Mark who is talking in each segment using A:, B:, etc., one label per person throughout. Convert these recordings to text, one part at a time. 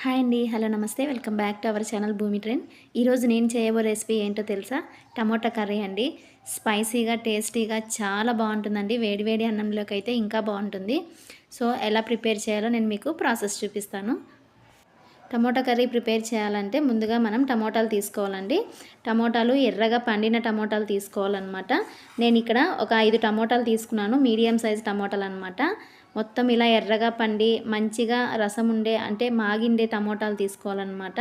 A: Hi అండి hello నమస్తే. Welcome back to our channel Bhoomi trend. ఈరోజు నేను చేయబో రెసిపీ ఏంటో తెలుసా? టమోటా కర్రీ అండి. స్పైసీగా టేస్టీగా చాలా బాగుంటుందండి. వేడివేడి అన్నంలోకి అయితే ఇంకా బాగుంటుంది. సో ఎలా ప్రిపేర్ చేయాలో నేను మీకు ప్రాసెస్ చూపిస్తాను. టమోటా కర్రీ ప్రిపేర్ చేయాలంటే ముందుగా మనం టమోటాలు తీసుకోవాలండి. టమోటాలు ఎర్రగా పండిన టమోటాలు తీసుకోవాలన్నమాట. నేను ఇక్కడ ఒక ఐదు టమోటాలు తీసుకున్నాను. మీడియం సైజ్ టమోటాలు అనమాట మొత్తం ఇలా ఎర్రగా పండి మంచిగా రసం ఉండే అంటే మాగిండే టమోటాలు తీసుకోవాలన్నమాట.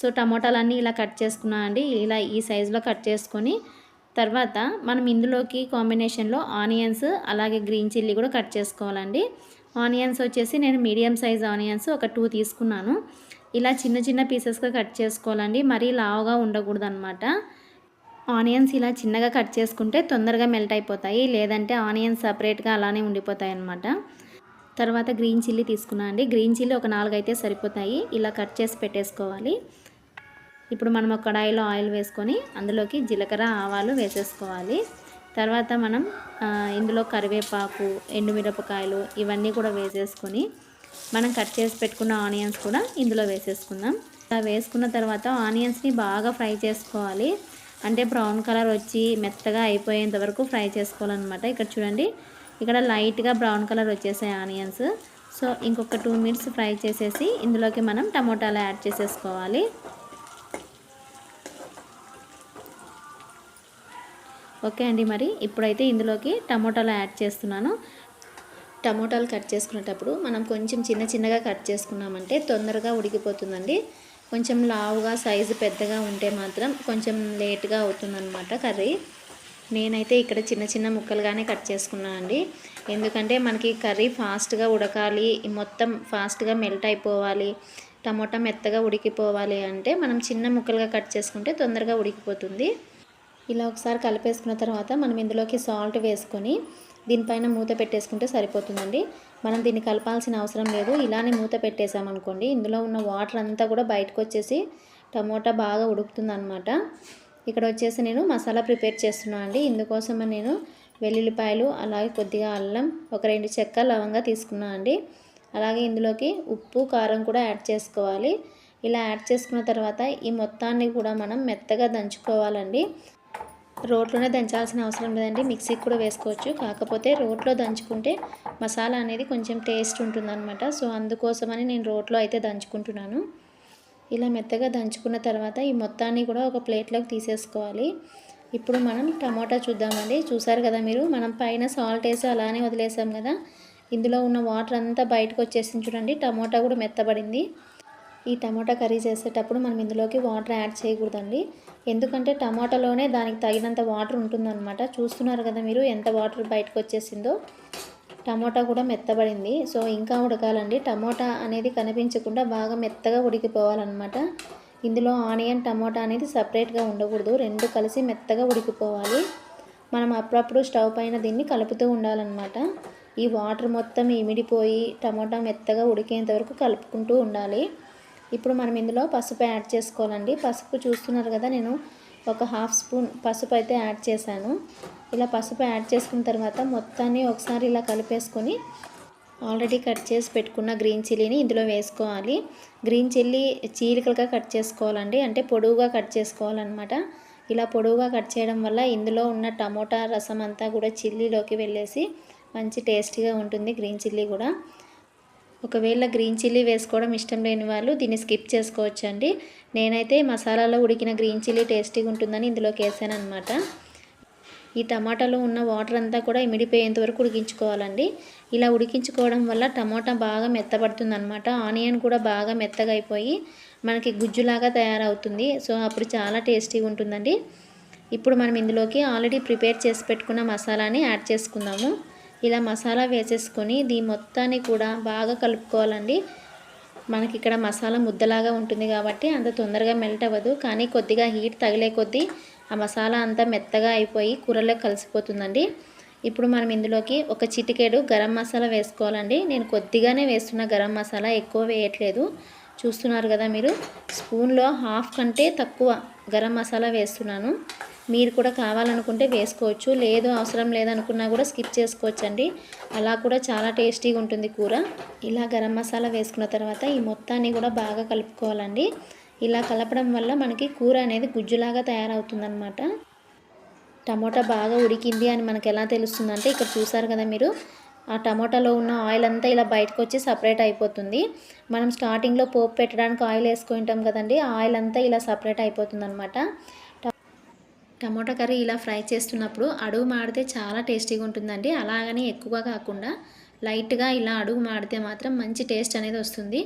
A: సో టమోటాలన్నీ ఇలా కట్ చేసుకున్నా అండి. ఇలా ఈ సైజులో కట్ చేసుకొని తర్వాత మనం ఇందులోకి కాంబినేషన్లో ఆనియన్స్ అలాగే గ్రీన్ చిల్లీ కూడా కట్ చేసుకోవాలండి. ఆనియన్స్ వచ్చేసి నేను మీడియం సైజ్ ఆనియన్స్ ఒక టూ తీసుకున్నాను. ఇలా చిన్న చిన్న పీసెస్గా కట్ చేసుకోవాలండి. మరీ లావుగా ఉండకూడదు అనమాట ఆనియన్స్ ఇలా చిన్నగా కట్ చేసుకుంటే తొందరగా మెల్ట్ అయిపోతాయి లేదంటే ఆనియన్స్ సపరేట్గా అలానే ఉండిపోతాయి అన్నమాట. తర్వాత గ్రీన్ చిల్లీ తీసుకున్నా అండి. గ్రీన్ చిల్లీ ఒక నాలుగు అయితే సరిపోతాయి. ఇలా కట్ చేసి పెట్టేసుకోవాలి. ఇప్పుడు మనం ఒక కడాయిలో ఆయిల్ వేసుకొని అందులోకి జీలకర్ర ఆవాలు వేసేసుకోవాలి. తర్వాత మనం ఇందులో కరివేపాకు ఎండుమిరపకాయలు ఇవన్నీ కూడా వేసేసుకొని మనం కట్ చేసి పెట్టుకున్న ఆనియన్స్ కూడా ఇందులో వేసేసుకుందాం. ఇలా వేసుకున్న తర్వాత ఆనియన్స్ని బాగా ఫ్రై చేసుకోవాలి. అంటే బ్రౌన్ కలర్ వచ్చి మెత్తగా అయిపోయేంత వరకు ఫ్రై చేసుకోవాలన్నమాట. ఇక్కడ చూడండి ఇక్కడ లైట్గా బ్రౌన్ కలర్ వచ్చేసాయి ఆనియన్స్. సో ఇంకొక టూ మినిట్స్ ఫ్రై చేసేసి ఇందులోకి మనం టమోటాలు యాడ్ చేసేసుకోవాలి. ఓకే అండి మరి ఇప్పుడైతే ఇందులోకి టమోటాలు యాడ్ చేస్తున్నాను. టమోటాలు కట్ చేసుకునేటప్పుడు మనం కొంచెం చిన్న చిన్నగా కట్ చేసుకున్నామంటే తొందరగా ఉడికిపోతుందండి. కొంచెం లావుగా సైజు పెద్దగా ఉంటే మాత్రం కొంచెం లేట్గా అవుతుందన్నమాట కర్రీ. నేనైతే ఇక్కడ చిన్న చిన్న ముక్కలుగానే కట్ చేసుకున్నాను అండి. ఎందుకంటే మనకి కర్రీ ఫాస్ట్గా ఉడకాలి మొత్తం ఫాస్ట్గా మెల్ట్ అయిపోవాలి టమోటా మెత్తగా ఉడికిపోవాలి అంటే మనం చిన్న ముక్కలుగా కట్ చేసుకుంటే తొందరగా ఉడికిపోతుంది. ఇలా ఒకసారి కలిపేసుకున్న తర్వాత మనం ఇందులోకి సాల్ట్ వేసుకొని దీనిపైన మూత పెట్టేసుకుంటే సరిపోతుందండి. మనం దీన్ని కలపాల్సిన అవసరం లేదు. ఇలానే మూత పెట్టేసామనుకోండి ఇందులో ఉన్న వాటర్ అంతా కూడా బయటకు వచ్చేసి టమోటా బాగా ఉడుకుతుంది అనమాట ఇక్కడ వచ్చేసి నేను మసాలా ప్రిపేర్ చేస్తున్నాను అండి. ఇందుకోసం నేను వెల్లుల్లిపాయలు అలాగే కొద్దిగా అల్లం ఒక రెండు చెక్క లవంగా తీసుకున్నాను అండి. అలాగే ఇందులోకి ఉప్పు కారం కూడా యాడ్ చేసుకోవాలి. ఇలా యాడ్ చేసుకున్న తర్వాత ఈ మొత్తాన్ని కూడా మనం మెత్తగా దంచుకోవాలండి. రోట్లోనే దంచాల్సిన అవసరం లేదండి. మిక్సీకి కూడా వేసుకోవచ్చు. కాకపోతే రోట్లో దంచుకుంటే మసాలా అనేది కొంచెం టేస్ట్ ఉంటుందన్నమాట. సో అందుకోసమని నేను రోట్లో అయితే దంచుకుంటున్నాను. ఇలా మెత్తగా దంచుకున్న తర్వాత ఈ మొత్తాన్ని కూడా ఒక ప్లేట్లోకి తీసేసుకోవాలి. ఇప్పుడు మనం టమోటా చూద్దామండి. చూసారు కదా మీరు? మనం పైన సాల్ట్ వేసి అలానే వదిలేసాం కదా. ఇందులో ఉన్న వాటర్ అంతా బయటకు వచ్చేసింది చూడండి. టమోటా కూడా మెత్తబడింది. ఈ టమాటా కర్రీ చేసేటప్పుడు మనం ఇందులోకి వాటర్ యాడ్ చేయకూడదండి. ఎందుకంటే టమాటాలోనే దానికి తగినంత వాటర్ ఉంటుందన్నమాట. చూస్తున్నారు కదా మీరు ఎంత వాటర్ బయటకు వచ్చేసిందో. టమోటా కూడా మెత్తబడింది. సో ఇంకా ఉడకాలండి. టమోటా అనేది కనిపించకుండా బాగా మెత్తగా ఉడికిపోవాలన్నమాట. ఇందులో ఆనియన్ టమోటా అనేది సపరేట్గా ఉండకూడదు. రెండు కలిసి మెత్తగా ఉడికిపోవాలి. మనం అప్పుడప్పుడు స్టవ్ పైన దీన్ని కలుపుతూ ఉండాలన్నమాట. ఈ వాటర్ మొత్తం ఇమిడిపోయి టమోటా మెత్తగా ఉడికేంత వరకు కలుపుకుంటూ ఉండాలి. ఇప్పుడు మనం ఇందులో పసుపు యాడ్ చేసుకోవాలండి. పసుపు చూస్తున్నారు కదా నేను ఒక హాఫ్ స్పూన్ పసుపు అయితే యాడ్ చేశాను. ఇలా పసుపు యాడ్ చేసుకున్న తర్వాత మొత్తాన్ని ఒకసారి ఇలా కలిపేసుకొని ఆల్రెడీ కట్ చేసి పెట్టుకున్న గ్రీన్ చిల్లీని ఇందులో వేసుకోవాలి. గ్రీన్ చిల్లీ చీలికలుగా కట్ చేసుకోవాలండి. అంటే పొడవుగా కట్ చేసుకోవాలన్నమాట. ఇలా పొడవుగా కట్ చేయడం వల్ల ఇందులో ఉన్న టమోటా రసం అంతా కూడా చిల్లీలోకి వెళ్ళేసి మంచి టేస్టీగా ఉంటుంది గ్రీన్ చిల్లీ కూడా. ఒకవేళ గ్రీన్ చిల్లీ వేసుకోవడం ఇష్టం లేని వాళ్ళు దీన్ని స్కిప్ చేసుకోవచ్చు అండి నేనైతే మసాలాలో ఉడికిన గ్రీన్ చిల్లీ టేస్టీగా ఉంటుందని ఇందులోకి వేసాను అనమాట ఈ టమాటాలో ఉన్న వాటర్ అంతా కూడా ఇమిడిపోయేంత వరకు ఉడికించుకోవాలండి. ఇలా ఉడికించుకోవడం వల్ల టమాటా బాగా మెత్తబడుతుంది అనమాట ఆనియన్ కూడా బాగా మెత్తగా అయిపోయి మనకి గుజ్జులాగా తయారవుతుంది. సో అప్పుడు చాలా టేస్టీగా ఉంటుందండి. ఇప్పుడు మనం ఇందులోకి ఆల్రెడీ ప్రిపేర్ చేసి పెట్టుకున్న మసాలాని యాడ్ చేసుకుందాము. ఇలా మసాలా వేసేసుకొని దీని మొత్తాన్ని కూడా బాగా కలుపుకోవాలండి. మనకి ఇక్కడ మసాలా ముద్దలాగా ఉంటుంది కాబట్టి అంత తొందరగా మెల్ట్ అవ్వదు. కానీ కొద్దిగా హీట్ తగిలే కొద్దీ ఆ మసాలా అంతా మెత్తగా అయిపోయి కూరలో కలిసిపోతుందండి. ఇప్పుడు మనం ఇందులోకి ఒక చిటికేడు గరం మసాలా వేసుకోవాలండి. నేను కొద్దిగానే వేస్తున్న గరం మసాలా ఎక్కువ వేయట్లేదు. చూస్తున్నారు కదా మీరు? స్పూన్లో హాఫ్ కంటే తక్కువ గరం మసాలా వేస్తున్నాను. మీరు కూడా కావాలనుకుంటే వేసుకోవచ్చు. లేదు అవసరం లేదనుకున్నా కూడా స్కిప్ చేసుకోవచ్చు అండి అలా కూడా చాలా టేస్టీగా ఉంటుంది కూర. ఇలా గరం మసాలా వేసుకున్న తర్వాత ఈ మొత్తాన్ని కూడా బాగా కలుపుకోవాలండి. ఇలా కలపడం వల్ల మనకి కూర అనేది గుజ్జులాగా తయారవుతుందనమాట టమోటా బాగా ఉడికింది అని మనకు ఎలా తెలుస్తుందంటే ఇక్కడ చూసారు కదా మీరు. ఆ టమోటాలో ఉన్న ఆయిల్ అంతా ఇలా బయటకు వచ్చి సపరేట్ అయిపోతుంది. మనం స్టార్టింగ్లో పోపు పెట్టడానికి ఆయిల్ వేసుకుంటాం కదండి. ఆ ఆయిల్ అంతా ఇలా సపరేట్ అయిపోతుంది అనమాట టమోటా కర్రీ ఇలా ఫ్రై చేస్తున్నప్పుడు అడుగు మాడితే చాలా టేస్టీగా ఉంటుందండి. అలాగని ఎక్కువ కాకుండా లైట్గా ఇలా అడుగు మాడితే మాత్రం మంచి టేస్ట్ అనేది వస్తుంది.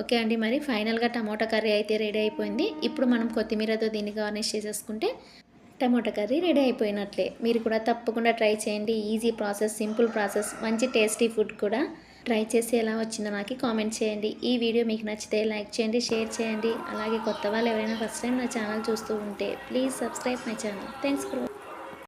A: ఓకే అండి మరి ఫైనల్గా టమోటా కర్రీ అయితే రెడీ అయిపోయింది. ఇప్పుడు మనం కొత్తిమీరతో దీన్ని గార్నిష్ చేసేసుకుంటే టమోటా కర్రీ రెడీ అయిపోయినట్లే. మీరు కూడా తప్పకుండా ట్రై చేయండి. ఈజీ ప్రాసెస్ సింపుల్ ప్రాసెస్ మంచి టేస్టీ ఫుడ్ కూడా. ట్రై చేసి ఎలా వచ్చిందో నాకు కామెంట్ చేయండి. ఈ వీడియో మీకు నచ్చితే లైక్ చేయండి షేర్ చేయండి. అలాగే కొత్త వాళ్ళు ఎవరైనా ఫస్ట్ టైం నా ఛానల్ చూస్తూ ఉంటే please subscribe my channel. Thanks for